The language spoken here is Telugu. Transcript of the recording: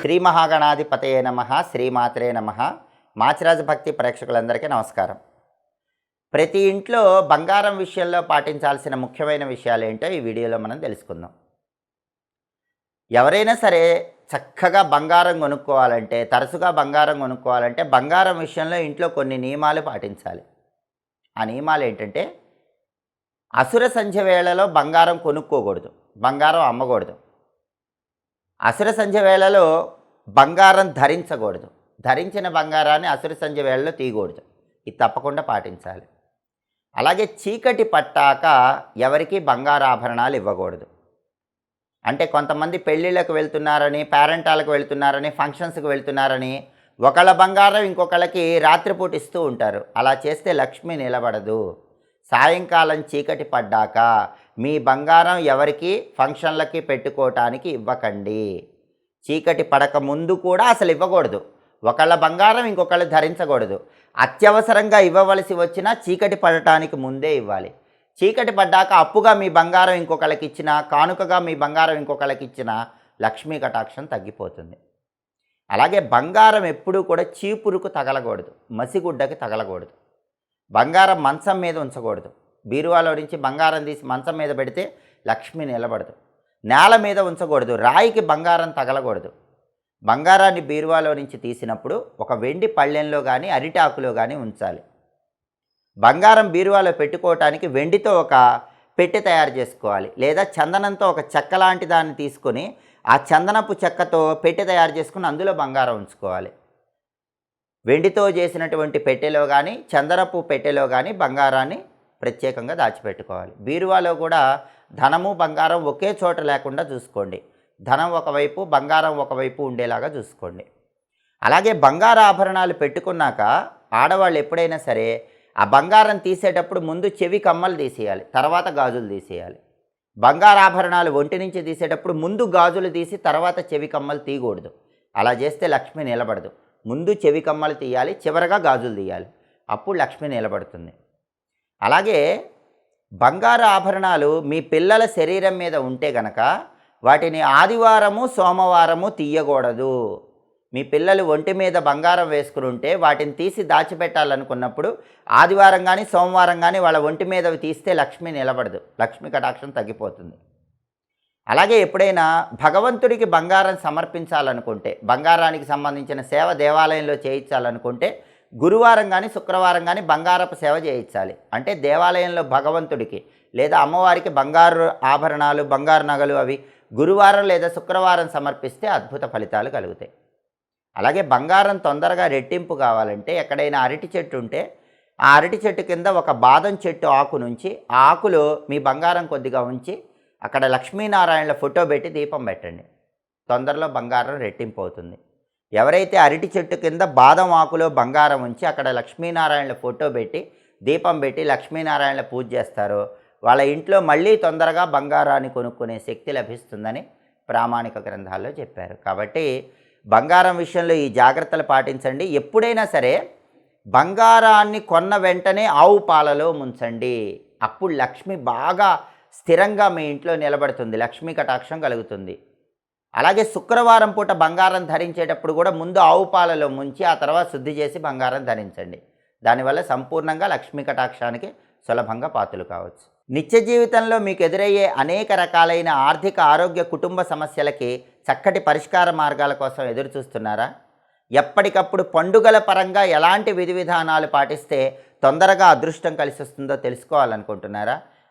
శ్రీ మహాగణాధిపతయే నమ శ్రీమాత్రే నమ. మాచిరాజ భక్తి ప్రేక్షకులందరికీ నమస్కారం. ప్రతి ఇంట్లో బంగారం విషయంలో పాటించాల్సిన ముఖ్యమైన విషయాలు ఏంటో ఈ వీడియోలో మనం తెలుసుకుందాం. ఎవరైనా సరే చక్కగా బంగారం కొనుక్కోవాలంటే తరచుగా బంగారం కొనుక్కోవాలంటే బంగారం విషయంలో ఇంట్లో కొన్ని నియమాలు పాటించాలి. ఆ నియమాలు ఏంటంటే అసుర సంధ్య వేళలో బంగారం కొనుక్కోకూడదు బంగారం అమ్మకూడదు. అసుర సంధ్య వేళలో బంగారం ధరించకూడదు. ధరించిన బంగారాన్ని అసుర సంధ్య వేళలో తీయకూడదు. ఇది తప్పకుండా పాటించాలి. అలాగే చీకటి పట్టాక ఎవరికి బంగారాభరణాలు ఇవ్వకూడదు. అంటే కొంతమంది పెళ్ళిళ్ళకు వెళ్తున్నారని పేరెంటాలకు వెళ్తున్నారని ఫంక్షన్స్కి వెళ్తున్నారని ఒకళ్ళ బంగారం ఇంకొకళ్ళకి రాత్రిపూట ఇస్తూ ఉంటారు. అలా చేస్తే లక్ష్మి నిలబడదు. సాయంకాలం చీకటి పడ్డాక మీ బంగారం ఎవరికి? ఫంక్షన్లకి పెట్టుకోవటానికి ఇవ్వకండి. చీకటి పడక ముందు కూడా అసలు ఇవ్వకూడదు. ఒకళ్ళ బంగారం ఇంకొకళ్ళు ధరించకూడదు. అత్యవసరంగా ఇవ్వవలసి వచ్చినా చీకటి పడటానికి ముందే ఇవ్వాలి. చీకటి పడ్డాక అప్పుగా మీ బంగారం ఇంకొకళ్ళకి ఇచ్చినా కానుకగా మీ బంగారం ఇంకొకళ్ళకి ఇచ్చినా లక్ష్మీ కటాక్షం తగ్గిపోతుంది. అలాగే బంగారం ఎప్పుడూ కూడా చీపురుకు తగలకూడదు. మసిగుడ్డకి తగలకూడదు. బంగారం మంచం మీద ఉంచకూడదు. బీరువాలో నుంచి బంగారం తీసి మంచం మీద పెడితే లక్ష్మి నిలబడదు. నేల మీద ఉంచకూడదు. రాయికి బంగారం తగలకూడదు. బంగారాన్ని బీరువాలో నుంచి తీసినప్పుడు ఒక వెండి పళ్ళెంలో కానీ అరిటాకులో కానీ ఉంచాలి. బంగారం బీరువాలో పెట్టుకోవటానికి వెండితో ఒక పెట్టె తయారు చేసుకోవాలి. లేదా చందనంతో ఒక చెక్క లాంటి దాన్ని తీసుకొని ఆ చందనపు చెక్కతో పెట్టి తయారు చేసుకుని అందులో బంగారం ఉంచుకోవాలి. వెండితో చేసినటువంటి పెట్టెలో కానీ చందనపు పెట్టెలో కానీ బంగారాన్ని ప్రత్యేకంగా దాచిపెట్టుకోవాలి. బీరువాలో కూడా ధనము బంగారం ఒకే చోట లేకుండా చూసుకోండి. ధనం ఒకవైపు బంగారం ఒకవైపు ఉండేలాగా చూసుకోండి. అలాగే బంగారు ఆభరణాలు పెట్టుకున్నాక ఆడవాళ్ళు ఎప్పుడైనా సరే ఆ బంగారం తీసేటప్పుడు ముందు చెవి కమ్మలు తీసేయాలి తర్వాత గాజులు తీసేయాలి. బంగారు ఆభరణాలు ఒంటి నుంచి తీసేటప్పుడు ముందు గాజులు తీసి తర్వాత చెవి కమ్మలు తీయకూడదు. అలా చేస్తే లక్ష్మి నిలబడదు. ముందు చెవి కమ్మలు తీయాలి చివరగా గాజులు తీయాలి. అప్పుడు లక్ష్మి నిలబడుతుంది. అలాగే బంగారు ఆభరణాలు మీ పిల్లల శరీరం మీద ఉంటే గనక వాటిని ఆదివారము సోమవారము తీయకూడదు. మీ పిల్లలు ఒంటి మీద బంగారం వేసుకుని ఉంటే వాటిని తీసి దాచిపెట్టాలనుకున్నప్పుడు ఆదివారం కానీ సోమవారం కానీ వాళ్ళ ఒంటి మీద తీస్తే లక్ష్మి నిలబడదు. లక్ష్మి కటాక్షం తగ్గిపోతుంది. అలాగే ఎప్పుడైనా భగవంతుడికి బంగారం సమర్పించాలనుకుంటే బంగారానికి సంబంధించిన సేవ దేవాలయంలో చేయించాలనుకుంటే గురువారం కానీ శుక్రవారం కానీ బంగారపు సేవ చేయించాలి. అంటే దేవాలయంలో భగవంతుడికి లేదా అమ్మవారికి బంగారు ఆభరణాలు బంగారు నగలు అవి గురువారం లేదా శుక్రవారం సమర్పిస్తే అద్భుత ఫలితాలు కలుగుతాయి. అలాగే బంగారం తొందరగా రెట్టింపు కావాలంటే ఎక్కడైనా అరటి చెట్టు ఉంటే ఆ అరటి చెట్టు కింద ఒక బాదం చెట్టు ఆకు నుంచి ఆ ఆకులో మీ బంగారం కొద్దిగా ఉంచి అక్కడ లక్ష్మీనారాయణల ఫోటో పెట్టి దీపం పెట్టండి. తొందరలో బంగారం రెట్టింపు అవుతుంది. ఎవరైతే అరటి చెట్టు కింద బాదం ఆకులో బంగారం ఉంచి అక్కడ లక్ష్మీనారాయణల ఫోటో పెట్టి దీపం పెట్టి లక్ష్మీనారాయణల పూజ చేస్తారో వాళ్ళ ఇంట్లో మళ్ళీ తొందరగా బంగారాన్ని కొనుక్కునే శక్తి లభిస్తుందని ప్రామాణిక గ్రంథాల్లో చెప్పారు. కాబట్టి బంగారం విషయంలో ఈ జాగ్రత్తలు పాటించండి. ఎప్పుడైనా సరే బంగారాన్ని కొన్న వెంటనే ఆవు పాలలో ముంచండి. అప్పుడు లక్ష్మి బాగా స్థిరంగా మీ ఇంట్లో నిలబడుతుంది. లక్ష్మీ కటాక్షం కలుగుతుంది. అలాగే శుక్రవారం పూట బంగారం ధరించేటప్పుడు కూడా ముందు ఆవు పాలలో ముంచి ఆ తర్వాత శుద్ధి చేసి బంగారం ధరించండి. దానివల్ల సంపూర్ణంగా లక్ష్మీ కటాక్షానికి సులభంగా పాతులు కావచ్చు. నిత్య జీవితంలో మీకు ఎదురయ్యే అనేక రకాలైన ఆర్థిక ఆరోగ్య కుటుంబ సమస్యలకి చక్కటి పరిష్కార మార్గాల కోసం ఎదురు చూస్తున్నారా? ఎప్పటికప్పుడు పండుగల పరంగా ఎలాంటి విధి విధానాలు పాటిస్తే తొందరగా అదృష్టం కలిసి వస్తుందో తెలుసుకోవాలనుకుంటున్నారా?